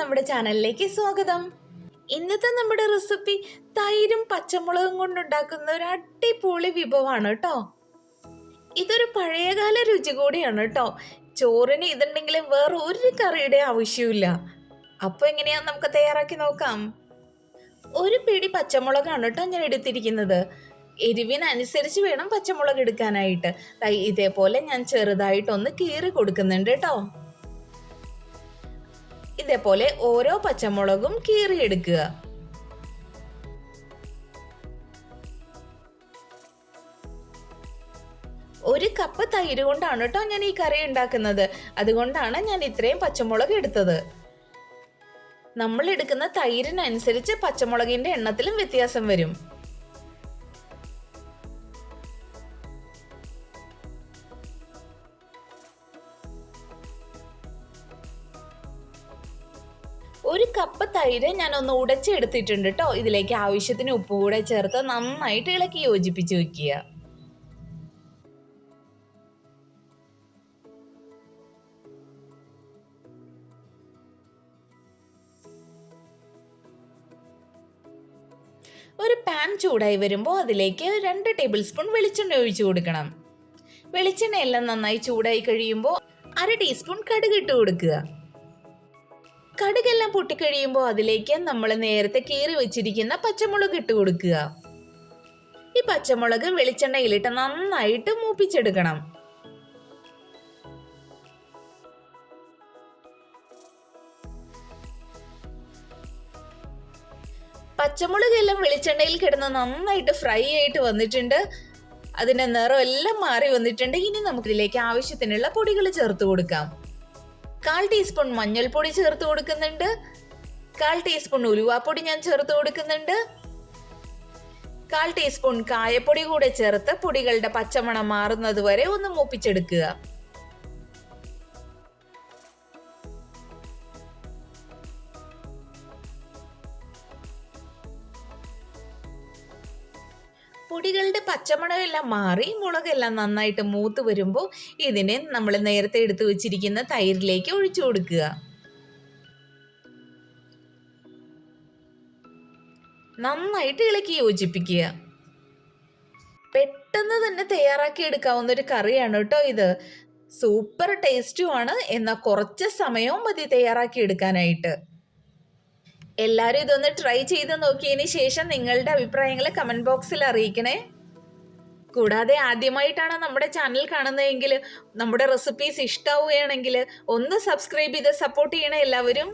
നമ്മുടെ ചാനലിലേക്ക് സ്വാഗതം. ഇന്നത്തെ നമ്മുടെ റെസിപ്പി തൈരും പച്ചമുളകും കൊണ്ടുണ്ടാക്കുന്ന ഒരു അടിപൊളി വിഭവമാണ് കേട്ടോ. ഇതൊരു പഴയകാല രുചി കൂടിയാണ് കേട്ടോ. ചോറിന് ഇതുണ്ടെങ്കിൽ വേറെ ഒരു കറിയുടെ ആവശ്യമില്ല അപ്പോൾ എങ്ങനെയാ നമുക്ക് തയ്യാറാക്കി നോക്കാം. ഒരു പിടി പച്ചമുളകാണ് കേട്ടോ ഞാൻ എടുത്തിരിക്കുന്നത്. എരിവിനനുസരിച്ച് വേണം പച്ചമുളക് എടുക്കാനായിട്ട്. ഇതേപോലെ ഞാൻ ചെറുതായിട്ടൊന്ന് കീറി കൊടുക്കുന്നുണ്ട് കേട്ടോ. ഇതേപോലെ ഓരോ പച്ചമുളകും കീറിയെടുക്കുക. ഒരു കപ്പ് തൈര് കൊണ്ടാണ് കേട്ടോ ഞാൻ ഈ കറി ഉണ്ടാക്കുന്നത്. അതുകൊണ്ടാണ് ഞാൻ ഇത്രയും പച്ചമുളക് എടുത്തത്. നമ്മൾ എടുക്കുന്ന തൈരിനനുസരിച്ച് പച്ചമുളകിന്റെ എണ്ണത്തിലും വ്യത്യാസം വരും. ഒരു കപ്പ് തൈര് ഞാൻ ഒന്ന് ഉടച്ചെടുത്തിട്ടുണ്ട് കേട്ടോ ഇതിലേക്ക് ആവശ്യത്തിന് ഉപ്പ് കൂടെ ചേർത്ത് നന്നായിട്ട് ഇളക്കി യോജിപ്പിച്ച് വെക്കുക. ഒരു പാൻ ചൂടായി വരുമ്പോൾ അതിലേക്ക് രണ്ട് ടേബിൾ സ്പൂൺ വെളിച്ചെണ്ണ ഒഴിച്ചു കൊടുക്കണം. വെളിച്ചെണ്ണ എല്ലാം നന്നായി ചൂടായി കഴിയുമ്പോൾ അര ടീസ്പൂൺ കടുക് ഇട്ട് കൊടുക്കുക. കടുകെല്ലാം പൊട്ടിക്കഴിയുമ്പോൾ അതിലേക്ക് നമ്മൾ നേരത്തെ കീറി വെച്ചിരിക്കുന്ന പച്ചമുളക് ഇട്ട് കൊടുക്കുക. ഈ പച്ചമുളക് വെളിച്ചെണ്ണയിലിട്ട് നന്നായിട്ട് മൂപ്പിച്ചെടുക്കണം. പച്ചമുളക് എല്ലാം വെളിച്ചെണ്ണയിൽ കിടന്ന് നന്നായിട്ട് ഫ്രൈ ആയിട്ട് വന്നിട്ടുണ്ട്. അതിന്റെ നിറം എല്ലാം മാറി വന്നിട്ടുണ്ട്. ഇനി നമുക്കിതിലേക്ക് ആവശ്യത്തിനുള്ള പൊടികൾ ചേർത്ത് കൊടുക്കാം. കാൽ ടീസ്പൂൺ മഞ്ഞൾപ്പൊടി ചേർത്ത് കൊടുക്കുന്നുണ്ട്. കാൽ ടീസ്പൂൺ ഉലുവാപ്പൊടി ഞാൻ ചേർത്ത് കൊടുക്കുന്നുണ്ട്. കാൽ ടീസ്പൂൺ കായപ്പൊടി കൂടെ ചേർത്ത് പൊടികളുടെ പച്ചമണം മാറുന്നത് വരെ ഒന്ന് മൂപ്പിച്ചെടുക്കുക. പൊടികളുടെ പച്ചമണമെല്ലാം മാറി മുളകെല്ലാം നന്നായിട്ട് മൂത്ത് വരുമ്പോൾ ഇതിനെ നമ്മൾ നേരത്തെ എടുത്തു വെച്ചിരിക്കുന്ന തൈരിലേക്ക് ഒഴിച്ചു കൊടുക്കുക. നന്നായിട്ട് ഇളക്കി യോജിപ്പിക്കുക. പെട്ടെന്ന് തന്നെ തയ്യാറാക്കി എടുക്കാവുന്ന ഒരു കറിയാണ് കേട്ടോ ഇത്. സൂപ്പർ ടേസ്റ്റുമാണ് എന്നാൽ കുറച്ച് സമയവും മതി തയ്യാറാക്കി എടുക്കാനായിട്ട്. എല്ലാവരും ഇതൊന്ന് ട്രൈ ചെയ്ത് നോക്കിയതിന് ശേഷം നിങ്ങളുടെ അഭിപ്രായങ്ങൾ കമന്റ് ബോക്സിൽ അറിയിക്കണേ. കൂടാതെ ആദ്യമായിട്ടാണ് നമ്മുടെ ചാനൽ കാണുന്നതെങ്കിൽ നമ്മുടെ റെസിപ്പീസ് ഇഷ്ടാവുകയാണെങ്കിൽ ഒന്ന് സബ്സ്ക്രൈബ് ചെയ്ത് സപ്പോർട്ട് ചെയ്യണേ എല്ലാവരും.